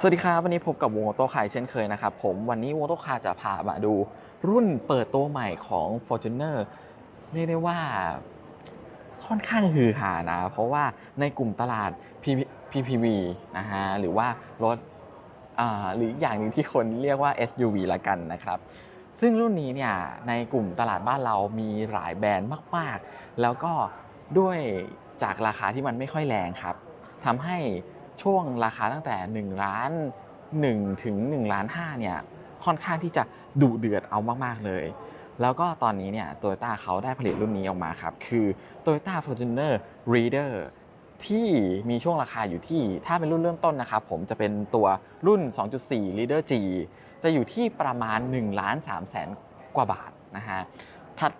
สวัสดีครับ วันนี้พบกับวงโตคายเช่นเคยนะครับ ผมวันนี้วงโตคายจะพามาดูรุ่นเปิดตัวใหม่ของ Fortuner เรียกได้ว่าค่อนข้างฮือฮานะ เพราะว่าในกลุ่มตลาด PPV นะฮะหรือว่ารถหรืออีกอย่างหนึ่งที่คนเรียกว่า SUV ละกันนะครับ ซึ่งรุ่นนี้เนี่ยในกลุ่มตลาดบ้านเรามีหลายแบรนด์มาก ๆ แล้วก็ด้วยจากราคาที่มันไม่ค่อยแรงครับทำให้ ช่วงราคาตั้งแต่1ล้าน1ถึง1ล้าน5เนี่ยค่อนข้างที่จะดุเดือดเอามากๆเลย แล้วก็ตอนนี้เนี่ยโตโยต้าเขาได้ผลิตรุ่นนี้ออกมาครับ คือ Toyota Fortuner Reader ที่มีช่วงราคาอยู่ที่ถ้าเป็นรุ่นเริ่มต้นนะครับผมจะเป็นตัวรุ่น 2.4 Reader G จะอยู่ที่ประมาณ1ล้าน3แสนกว่าบาทนะฮะ ถัด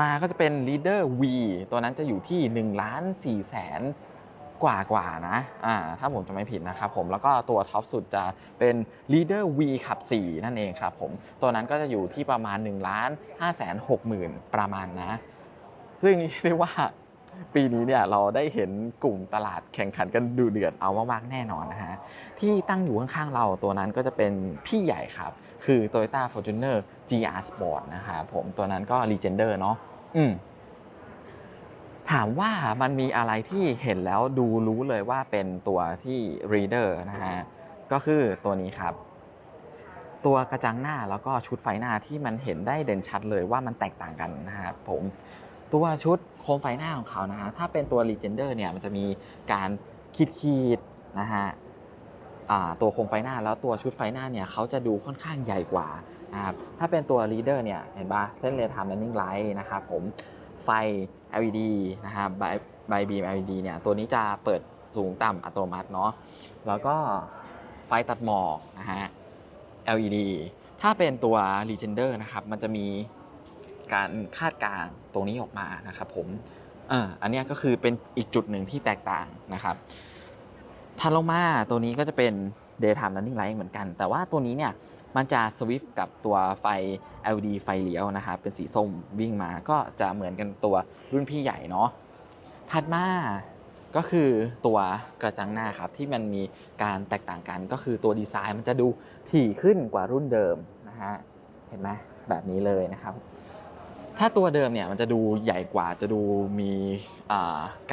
มาก็จะเป็น Leader V ตัวนั้นจะอยู่ที่1ล้าน4แสน กว่ากว่านะอ่าถ้าผมจะไม่ผิดนะครับผมแล้วก็ตัวท็อปสุดจะเป็น Leader V ขับ 4 นั่นเองครับผมตัวนั้นก็จะอยู่ที่ประมาณ1ล้าน5แสน6หมื่นประมาณนะ ซึ่งเรียกว่าปีนี้เนี่ยเราได้เห็นกลุ่มตลาดแข่งขันกันดูเดือดเอามากๆแน่นอนนะฮะที่ตั้งอยู่ข้างๆเราตัวนั้นก็จะเป็นพี่ใหญ่ครับ คือ Toyota Fortuner GR Sport นะครับผมตัวนั้นก็ Legender เนาะอืม ถามว่ามันมีอะไรที่เห็นแล้วดูรู้เลยว่าเป็นตัวที่ Reader นะฮะ ก็คือตัวนี้ครับ ตัวกระจังหน้าแล้วก็ชุดไฟหน้าที่มันเห็นได้เด่นชัดเลยว่ามันแตกต่างกันนะครับผมตัวชุดโคมไฟหน้าของเขานะฮะถ้าเป็นตัว Legender เนี่ยมันจะมีการขีดขีดๆนะฮะตัวโคมไฟหน้าแล้วตัวชุดไฟหน้าเนี่ยเขาจะดูค่อนข้างใหญ่กว่านะครับถ้าเป็นตัว Leader เนี่ยเห็นปะเส้น Real Time Running Light นะครับผมไฟ LED นะครับใบใบบีม LED เนี่ยตัวนี้จะเปิดสูงต่ำอัตโนมัติเนาะแล้วก็ไฟตัดหมอกนะฮะ LED ถ้าเป็นตัว Legender นะครับ มันจะมีการคาดการ์ตรงนี้ออกมานะครับผมเอออันนี้ก็คือเป็นอีกจุดหนึ่งที่แตกต่างนะครับถัดลงมาตัวนี้ก็จะเป็น daytime running light เหมือนกัน แต่ว่าตัวนี้เนี่ย มันจะสวิฟกับตัวไฟ LED ไฟเลี้ยวนะครับเป็นสีส้มวิ่งมาก็จะเหมือนกันตัวรุ่นพี่ใหญ่เนาะถัดมาก็คือตัวกระจังหน้าครับที่มันมีการแตกต่างกันก็คือตัวดีไซน์มันจะดูถี่ขึ้นกว่ารุ่นเดิมนะฮะเห็นไหมแบบนี้เลยนะครับ ถ้าตัวเดิมเนี่ยมันจะดูใหญ่กว่าจะดูมี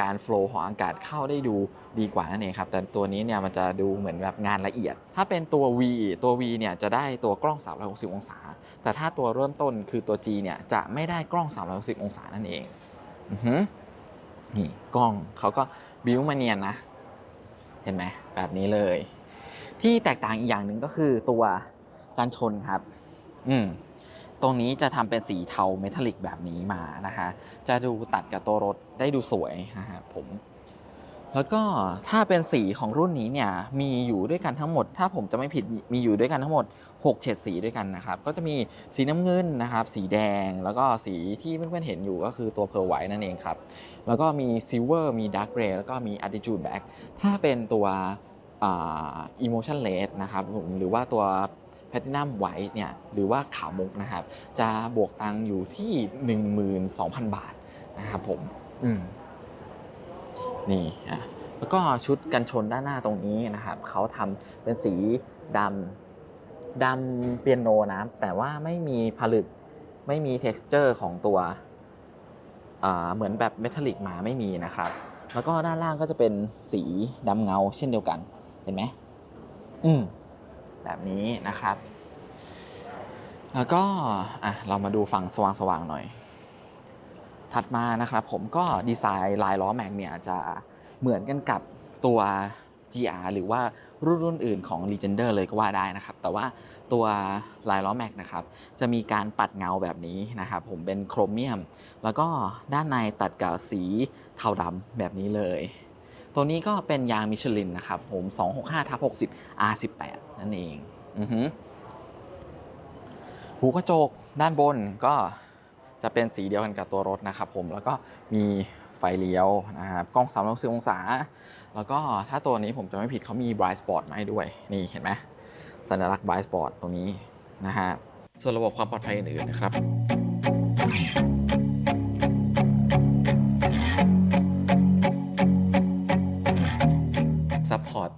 การโฟล์ของอากาศเข้าได้ดูดีกว่านั่นเองครับ แต่ตัวนี้เนี่ยมันจะดูเหมือนแบบงานละเอียด ถ้าเป็นตัว V ตัว V เนี่ยจะได้ตัวกล้อง 360 องศา แต่ถ้าตัวเริ่มต้นคือตัว G เนี่ยจะไม่ได้กล้อง 360 องศานั่นเองนี่กล้องเขาก็บิวมาเนียนนะ เห็นไหมแบบนี้เลย ที่แตกต่างอีกอย่างหนึ่งก็คือตัวการชนครับ อืม ตรงนี้จะทำเป็นสีเทาเมทัลลิกแบบนี้มานะฮะจะดูตัดกับตัวรถได้ดูสวยนะฮะผม แล้วก็ถ้าเป็นสีของรุ่นนี้เนี่ยมีอยู่ด้วยกันทั้งหมด ถ้าผมจะไม่ผิดมีอยู่ด้วยกันทั้งหมด 6เฉดสีด้วยกันนะครับ ก็จะมีสีน้ำเงินนะครับ สีแดงแล้วก็สีที่เพื่อนๆเห็นอยู่ก็คือตัวเพร์ลไวท์นั่นเองครับ แล้วก็มีซิลเวอร์มีดาร์กเกรย์แล้วก็มี attitude black ถ้าเป็นตัวอ่า emotion red นะครับผมหรือว่าตัว platinum white เนี่ยหรือว่าขาวมุกนะครับ จะบวกตังอยู่ที่ 12,000 บาทนะครับผมอืมนี่อะแล้วก็ชุดกันชนด้านหน้าตรงนี้นะครับเขาทำเป็นสีดำดำเปียโนนะแต่ว่าไม่มีผลึกไม่มี t e x t อร์ของตัวเหมือนแบบเมทัลลิกมาไม่มีนะครับ แล้วก็ด้านล่างก็จะเป็นสีดำเงาเช่นเดียวกัน เห็นไหมอืม แบบนี้นะครับ แล้วก็อะเรามาดูฝั่งสว่างๆหน่อย ถัดมานะครับผมก็ดีไซน์ลายล้อแม็กเนี่ยจะเหมือนกันกับตัว GR หรือว่ารุ่นรุ่นอื่นของ Legender เลยก็ว่าได้นะครับ แต่ว่าตัวลายล้อแม็กนะครับ จะมีการปัดเงาแบบนี้นะครับ ผมเป็นโครเมียม แล้วก็ด้านในตัดกับสีเทาดำแบบนี้เลย ตัวนี้ก็เป็นยางมิชลินนะครับผม265ทับ60 R18 นั่นเองอือฮึหูกระจกด้านบนก็จะเป็นสีเดียวกันกับตัวรถนะครับผมแล้วก็มีไฟเลี้ยวนะครับกล้อง360องศา แล้วก็ถ้าตัวนี้ผมจะไม่ผิดเขามี Bright Spot มาให้ด้วย นี่เห็นไหมสัญลักษณ์ Bright Spot ตรงนี้นะฮะส่วนระบบความปลอดภัยอื่นๆนะครับ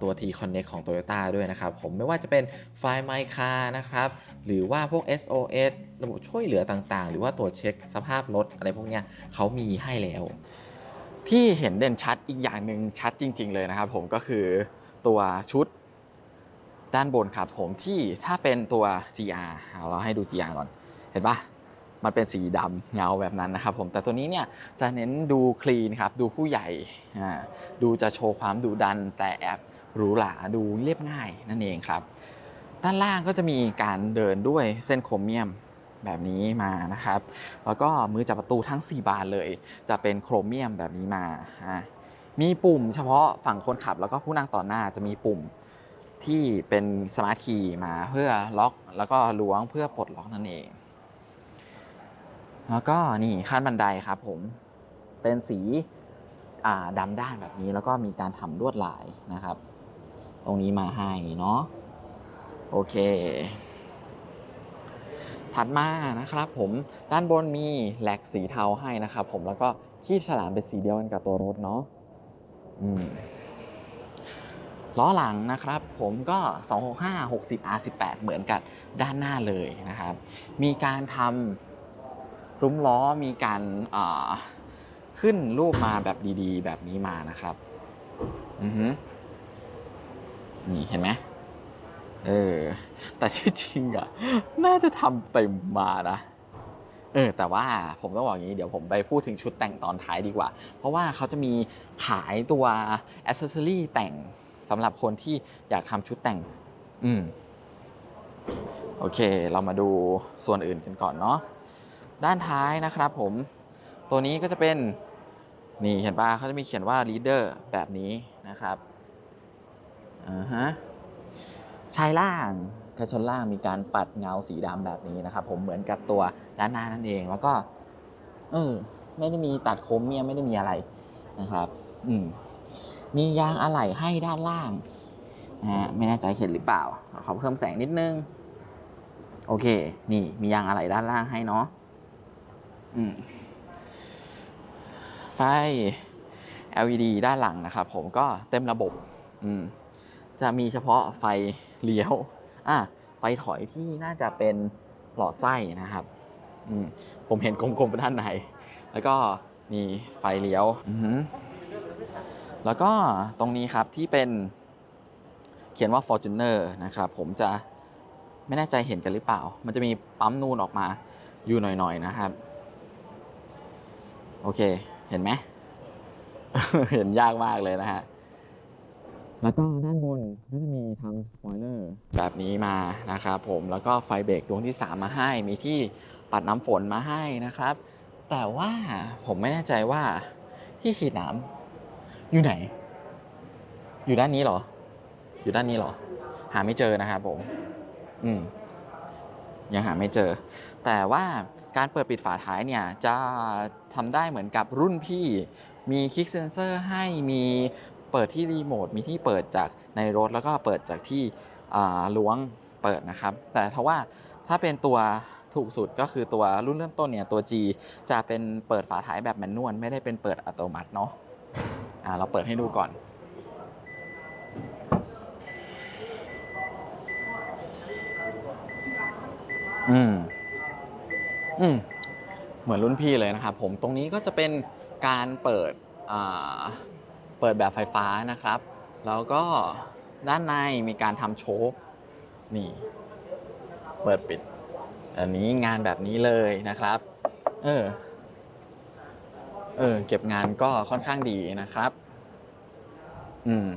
ตัว T Connect ของ Toyota ด้วยนะครับ ผมไม่ว่าจะเป็นไฟล์ My Car นะครับ หรือว่าพวก SOS ระบบช่วยเหลือต่างๆ หรือว่าตรวจเช็คสภาพรถอะไรพวกเนี้ยเขามีให้แล้ว ที่เห็นเด่นชัดอีกอย่างหนึ่งชัดจริง ๆ เลยนะครับ ผมก็คือตัวชุดด้านบนครับผมที่ถ้าเป็นตัว GR เอาเราให้ดู GR ก่อน เห็นปะมันเป็นสีดำเงาแบบนั้นนะครับผมแต่ตัวนี้เนี่ยจะเน้นดูคลีนครับ ดูผู้ใหญ่ดูจะโชว์ความดุดันแต่แอบ หรูหราดูเรียบง่ายนั่นเองครับ ด้านล่างก็จะมีการเดินด้วยเส้นโครเมียมแบบนี้มานะครับ แล้วก็มือจับประตูทั้ง 4 บานเลย จะเป็นโครเมียมแบบนี้มา มีปุ่มเฉพาะฝั่งคนขับ แล้วก็ผู้นั่งต่อหน้าจะมีปุ่มที่เป็นสมาร์ทคีย์มาเพื่อล็อก แล้วก็ล้วงเพื่อปลดล็อกนั่นเอง แล้วก็นี่ขั้นบันไดครับผม เป็นสีดำด้านแบบนี้แล้วก็มีการทำลวดลายนะครับ ตรงนี้มาให้เนาะโอเค ถัดมานะครับผมด้านบนมีแหลกสีเทาให้นะครับผมแล้วก็คีบฉลามเป็นสีเดียวกันกับตัวรถเนาะอืมล้อหลังนะครับผมก็ 265 60 R18 เหมือนกับด้านหน้าเลยนะครับ มีการทำซุ้มล้อมีการขึ้นรูปมาแบบดีๆ แบบนี้มานะครับ อือฮึ นี่เห็นไหมเออ แต่ที่จริงอะน่าจะทำเต็มมานะเออแต่ว่าผมต้องบอกอย่างนี้เดี๋ยวผมไปพูดถึงชุดแต่งตอนท้ายดีกว่า เพราะว่าเขาจะมีขายตัวอ c เซ s ซอรี่แต่งสำหรับคนที่อยากทำชุดแต่ง อืมโอเค เรามาดูส่วนอื่นกันก่อนเนาะด้านท้ายนะครับผม ตัวนี้ก็จะเป็น นี่เห็นป่ะเขาจะมีเขียนว่า leader แบบนี้นะครับ อ่าฮะชายล่างกระชนล่างมีการปัดเงาสีดำแบบนี้นะครับผมเหมือนกับตัวด้านหน้านั่นเอง แล้วก็ เออ ไม่ได้มีตัดโคมเมียไม่ได้มีอะไรนะครับ อืมมียางอะไหล่ให้ด้านล่างนะฮะไม่แน่ใจเห็นหรือเปล่าขอเพิ่มแสงนิดนึง โอเค นี่มียางอะไหล่ด้านล่างให้เนาะอืมไฟ LED ด้านหลังนะครับผมก็เต็มระบบ อืม จะมีเฉพาะไฟเลี้ยวอะไฟถอยที่น่าจะเป็นหลอดไส้นะครับอืมผมเห็นกลมๆไปด้านในแล้วก็มีไฟเลี้ยวอืแล้วก็ตรงนี้ครับที่เป็นเขียนว่า Fortuner นะครับผมจะไม่แน่ใจเห็นกันหรือเปล่า มันจะมีปั๊มนูนออกมาอยู่หน่อยๆนะครับ โอเค เห็นไหม เห็นยากมากเลยนะฮะ แล้วก็ด้านบนก็จะมีทำสปอยเลอร์แบบนี้มานะครับผมแล้วก็ไฟเบรกดวงที่ 3 มาให้ มีที่ปัดน้ำฝนมาให้นะครับ แต่ว่าผมไม่แน่ใจว่าที่ฉีดน้ำอยู่ไหน อยู่ด้านนี้เหรอ อยู่ด้านนี้เหรอ หาไม่เจอนะครับผม อืมยังหาไม่เจอ แต่ว่าการเปิดปิดฝาท้ายเนี่ยจะทำได้เหมือนกับรุ่นพี่มีคลิกเซนเซอร์ให้มี เปิดที่รีโมทมีที่เปิดจากในรถแล้วก็เปิดจากที่ล้วงเปิดนะครับ แต่ถ้าว่าถ้าเป็นตัวถูกสุดก็คือตัวรุ่นเริ่มต้นเนี่ยตัว G จะเป็นเปิดฝาท้ายแบบแมนนวลไม่ได้เป็นเปิดอัตโนมัติเนาะอ่าเราเปิดให้ดูก่อน อืม อืม เหมือนรุ่นพี่เลยนะครับผมตรงนี้ก็จะเป็นการเปิดอ่า เปิดแบบไฟฟ้านะครับ แล้วก็ด้านในมีการทำโชคนี่เปิดปิด อันนี้งานแบบนี้เลยนะครับ เออ เออ เก็บงานก็ค่อนข้างดีนะครับ อืม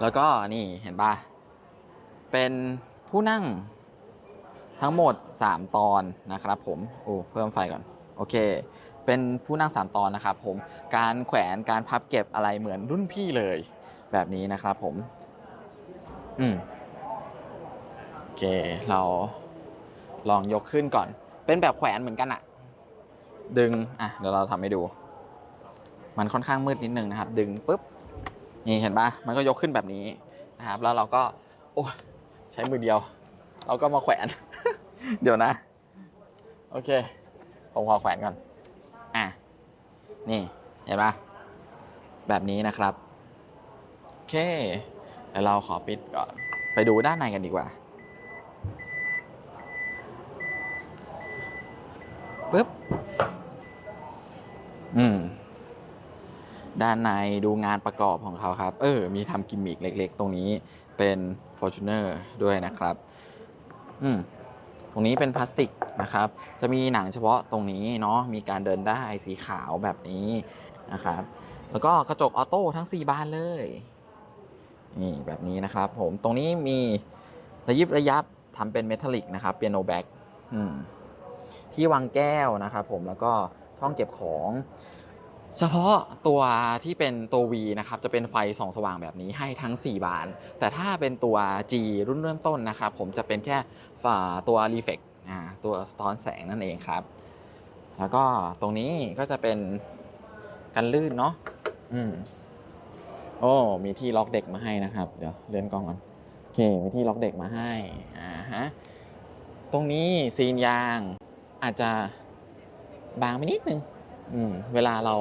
แล้วก็นี่เห็นปะเป็นผู้นั่งทั้งหมด 3 ตอนนะครับผมโอ้เพิ่มไฟก่อน โอเค เป็นผู้นั่ง3ตอนนะครับผมการแขวนการพับเก็บอะไรเหมือนรุ่นพี่เลย แบบนี้นะครับผม อืมโอเคเราลองยกขึ้นก่อน เป็นแบบแขวนเหมือนกันอะดึงอะเดี๋ยวเราทำให้ดู มันค่อนข้างมืดนิดนึงนะครับ ดึงปุ๊บนี่เห็นปะมันก็ยกขึ้นแบบนี้นะครับ แล้วเราก็ โอ้ใช้มือเดียว เราก็มาแขวน เดี๋ยวนะ โอเค ผมขอแขวนก่อน นี่ เห็นปะแบบนี้นะครับโอเคเคเดี๋ยวเราขอปิดก่อน ไปดูด้านในกันดีกว่าปึ๊บ อืม ด้านในดูงานประกอบของเขาครับ เออ มีทำกิมมิกเล็ก ๆ ตรงนี้เป็น Fortuner ด้วยนะครับ อืม ตรงนี้เป็นพลาสติกนะครับ จะมีหนังเฉพาะตรงนี้เนาะ มีการเดินได้สีขาวแบบนี้นะครับ แล้วก็กระจกออโต้ทั้ง 4 บานเลย นี่แบบนี้นะครับผม ตรงนี้มีระยิบระยับทำเป็นเมทัลลิกนะครับเปียโนแบ็กที่วางแก้วนะครับผม แล้วก็ช่องเก็บของ เฉพาะตัวที่เป็นตัว V นะครับจะเป็นไฟส่องสว่างแบบนี้ให้ทั้ง 4 บาน แต่ถ้าเป็นตัว G รุ่นเริ่มต้นนะครับ ผมจะเป็นแค่ตัว Reflect ตัวสะท้อนแสงนั่นเองครับ แล้วก็ตรงนี้ก็จะเป็นกันลื่นเนาะอืมโอ้มีที่ล็อกเด็กมาให้นะครับ เดี๋ยวเลื่อนกล้องก่อนโอเคมีที่ล็อกเด็กมาให้อ่าฮะตรงนี้ซีนยางอาจจะบางไปนิดนึง เวลาเรา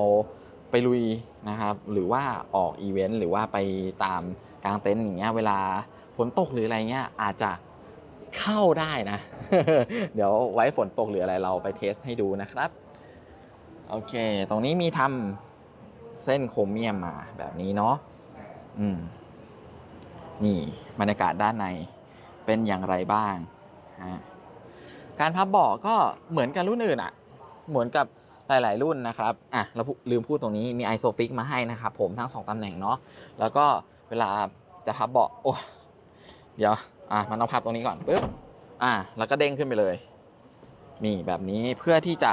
ไปลุยนะครับ หรือว่าออกอีเวนต์หรือว่าไปตามกลางเต็นท์อย่างเงี้ยเวลาฝนตกหรืออะไรเงี้ยอาจจะเข้าได้นะ เดี๋ยวไว้ฝนตกหรืออะไรเราไปเทสให้ดูนะครับ โอเค ตรงนี้มีทำเส้นโครเมียมมาแบบนี้เนาะอืมนี่บรรยากาศด้านในเป็นอย่างไรบ้างฮะการพับเบาะก็เหมือนกับรุ่นอื่นอะเหมือนกับ หลาย ๆ รุ่นนะครับอะเราลืมพูดตรงนี้มีไอโซฟิกมาให้นะครับผมทั้งสองตำแหน่งเนาะแล้วก็เวลาจะพับเบาะโอ้เดี๋ยวอะมันต้องพับตรงนี้ก่อนปึ๊บอะแล้วก็เด้งขึ้นไปเลยนี่แบบนี้เพื่อที่จะ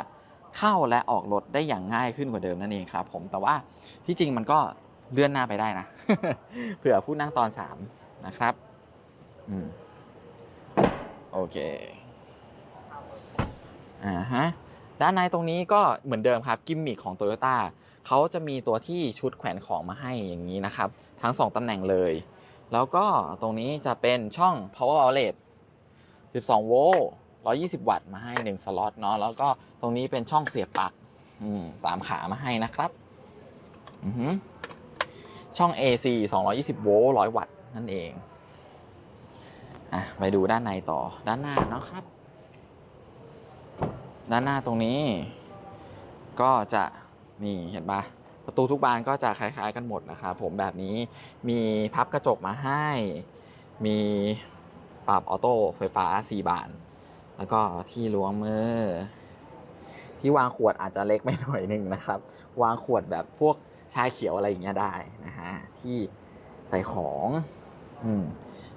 เข้าและออกรถได้อย่างง่ายขึ้นกว่าเดิมนั่นเองครับ ผมแต่ว่าที่จริงมันก็เลื่อนหน้าไปได้นะเผื่อผู้นั่งตอนสามนะครับอืมโอเคอ่าฮะ ด้านในตรงนี้ก็เหมือนเดิมครับกิมมิคของ Toyota เขาจะมีตัวที่ชุดแขวนของมาให้อย่างนี้นะครับ ทั้ง 2 ตำแหน่งเลย แล้วก็ตรงนี้จะเป็นช่อง power outlet 12 โวลต์ 120 วัตต์มาให้ 1 สล็อตเนาะแล้วก็ตรงนี้เป็นช่องเสียบปลั๊กสามขามาให้นะครับอือฮึช่อง AC 220 โวลต์ 100 วัตต์นั่นเองอะไปดูด้านในต่อด้านหน้าเนาะครับ ด้านหน้าตรงนี้ ก็จะนี่เห็นปะประตูทุกบานก็จะคล้าย ๆ กันหมดนะครับผมแบบนี้มีพับกระจกมาให้ มีปรับออโต้ไฟฟ้า 4 บาน แล้วก็ที่ล้วงมือ ที่วางขวดอาจจะเล็กไม่หน่อยหนึงนะครับ วางขวดแบบพวกชาเขียวอะไรอย่างเงี้ยได้นะฮะที่ใส่ของอืม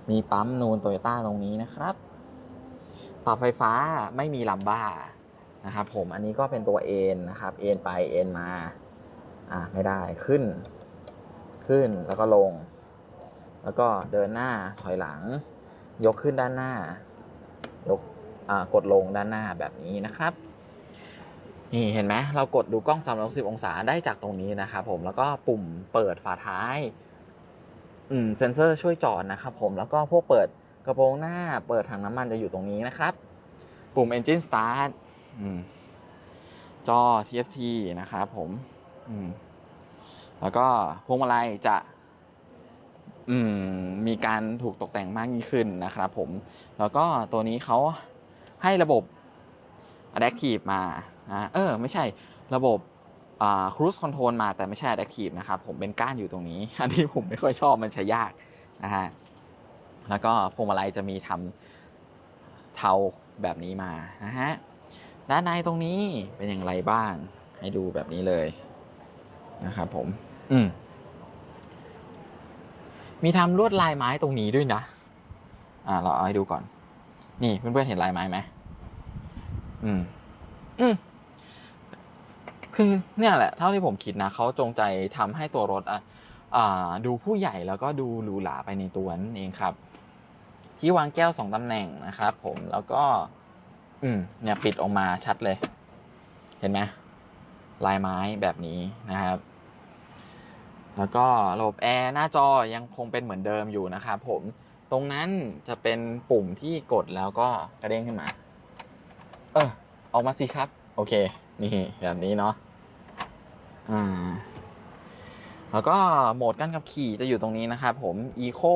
มีปั๊มนูนโตโยต้าตรงนี้นะครับปรับไฟฟ้าไม่มีลัมบ้า นะครับผมอันนี้ก็เป็นตัวเอ็นนะครับเอ็นไปเอ็นมาอะไม่ได้ขึ้น ขึ้นแล้วก็ลง แล้วก็เดินหน้าถอยหลัง ยกขึ้นด้านหน้ายกอ่ากดลงด้านหน้าแบบนี้นะครับ นี่เห็นไหมเรากดดูกล้อง 360 องศาได้จากตรงนี้นะครับผมแล้วก็ปุ่มเปิดฝาท้ายอืมเซ็นเซอร์ช่วยจอดนะครับผมแล้วก็พวกเปิดกระโปรงหน้าเปิดถังน้ำมันจะอยู่ตรงนี้นะครับ ปุ่ม Engine Start จอ TFT นะครับผมแล้วก็พวงมาลัยจะมีการถูกตกแต่งมากยิ่งขึ้นนะครับผม แล้วก็ตัวนี้เขาให้ระบบ Adaptive มาเออ ไม่ใช่ระบบอ่า Cruise Control มาแต่ไม่ใช่ Adaptive นะครับ ผมเป็นก้านอยู่ตรงนี้ อันนี้ผมไม่ค่อยชอบมันใช้ยากนะฮะแล้วก็พวงมาลัยจะมีทำเทาแบบนี้มานะฮะ ด้านในตรงนี้เป็นอย่างไรบ้าง ให้ดูแบบนี้เลยนะครับผม อืม มีทำลวดลายไม้ตรงนี้ด้วยนะ อ่า เราเอาให้ดูก่อน นี่เพื่อนๆเห็นลายไม้ไหมอืม อืม คือเนี่ยแหละ เท่าที่ผมคิดนะเขาจงใจทำให้ตัวรถอะดูผู้ใหญ่แล้วก็ดูหรูหราไปในตัวนั่นเองครับ ที่วางแก้วสองตำแหน่งนะครับ ผมแล้วก็ อืมเนี่ยปิดออกมาชัดเลย เห็นไหมลายไม้แบบนี้นะครับ แล้วก็ระบบแอร์หน้าจอยังคงเป็นเหมือนเดิมอยู่นะครับผมตรงนั้นจะเป็นปุ่มที่กดแล้วก็กระเด้งขึ้นมา เออ ออกมาสิครับ โอเค นี่แบบนี้เนาะอ่าแล้วก็โหมดการขับขี่จะอยู่ตรงนี้นะครับผม Eco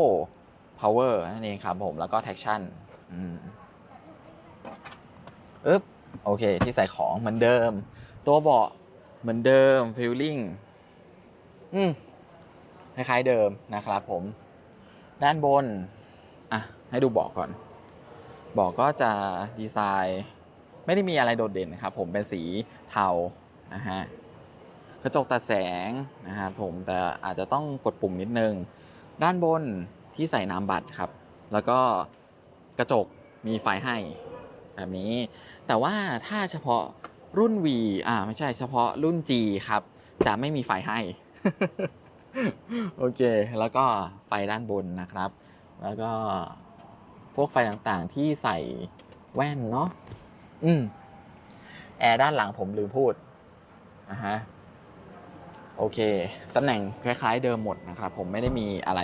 Power นั่นเองครับผมแล้วก็ Traction อืม อึ๊บโอเค ที่ใส่ของเหมือนเดิม ตัวเบาะเหมือนเดิม Feeling อืมคล้ายๆเดิมนะครับผม ด้านบน อะ ให้ดูเบาะก่อนเบาะก็จะดีไซน์ไม่ได้มีอะไรโดดเด่นนะครับผมเป็นสีเทานะฮะกระจกตัดแสงนะครับผมแต่อาจจะต้องกดปุ่มนิดนึง ด้านบนที่ใส่น้ำบัตรครับ แล้วก็กระจกมีไฟให้ แบบนี้ แต่ว่าถ้าเฉพาะรุ่น V อ่าไม่ใช่เฉพาะรุ่น G ครับ จะไม่มีไฟให้โอเค แล้วก็ไฟด้านบนนะครับ แล้วก็พวกไฟต่างๆที่ใส่แว่นเนาะอืมแอร์ด้านหลังผมลืมพูดอะฮะโอเค ตำแหน่งคล้ายๆเดิมหมดนะครับ ผมไม่ได้มีอะไร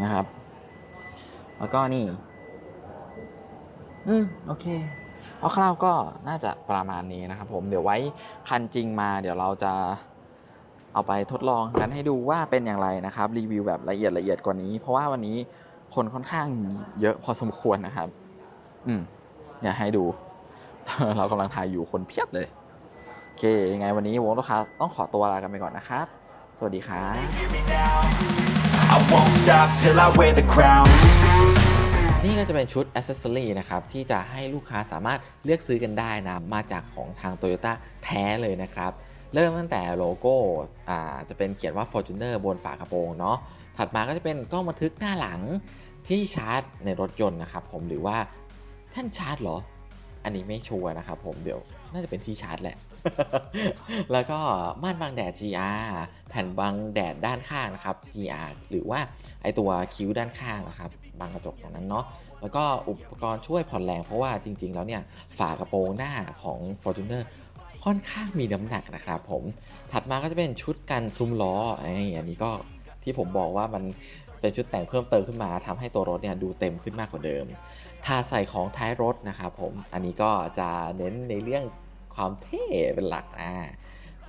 นะครับ แล้วก็นี่ อืมโอเคเอาคร่าวๆก็น่าจะประมาณนี้นะครับผมเดี๋ยวไว้คันจริงมา เดี๋ยวเราจะเอาไปทดลองกันให้ดูว่าเป็นอย่างไรนะครับ รีวิวแบบละเอียดละเอียดกว่านี้ เพราะว่าวันนี้คนค่อนข้างเยอะพอสมควรนะครับ อืมเนี่ยให้ดู เรากำลังถ่ายอยู่คนเพียบเลย โอเคยังไงวันนี้วงลูกค้าต้องขอตัวลากันไปก่อนนะครับ สวัสดีครับ I won't stop till I wear the crown. นี่ก็จะเป็นชุด Accessory นะครับที่จะให้ลูกค้าสามารถเลือกซื้อกันได้นะมาจากของทาง Toyota แท้เลยนะครับเริ่มตั้งแต่โลโก้อ่าจะเป็นเขียนว่า Fortuner บนฝากระโปรงเนาะถัดมาก็จะเป็นกล้องบันทึกหน้าหลังที่ชาร์จในรถยนต์นะครับผมหรือว่าท่านชาร์จเหรอ อันนี้ไม่ชัวร์นะครับผมเดี๋ยวน่าจะเป็นที่ชาร์จแหละ แล้วก็ม่านบังแดด GR แผ่นบังแดดด้านข้างนะครับ GR หรือว่าไอตัวคิ้วด้านข้างนะครับ บังกระจกตรงนั้นเนาะแล้วก็อุปกรณ์ช่วยผ่อนแรงเพราะว่าจริง ๆ แล้วเนี่ยฝากระโปรงหน้าของ Fortuner ค่อนข้างมีน้ำหนักนะครับผมถัดมาก็จะเป็นชุดกันซุ้มล้อไอ้อันนี้ก็ที่ผมบอกว่ามันเป็นชุดแต่งเพิ่มเติมขึ้นมาทำให้ตัวรถเนี่ยดูเต็มขึ้นมากกว่าเดิมถ้าใส่ของท้ายรถนะครับผม อันนี้ก็จะเน้นในเรื่องความเท่เป็นหลักอ่า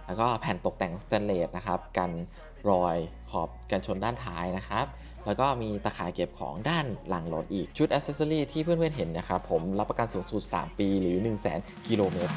แล้วก็แผ่นตกแต่งสแตนเลสนะครับ กัน รอยขอบกันชนด้านท้ายนะครับ แล้วก็มีตะข่ายเก็บของด้านหลังรถอีกชุดอ c เซสซอรีที่เพื่อนๆเห็นนะครับ ผมรับประกันสูงสุด 3 ปีหรือ 1 0 0 0 0 0 กิโลเมตร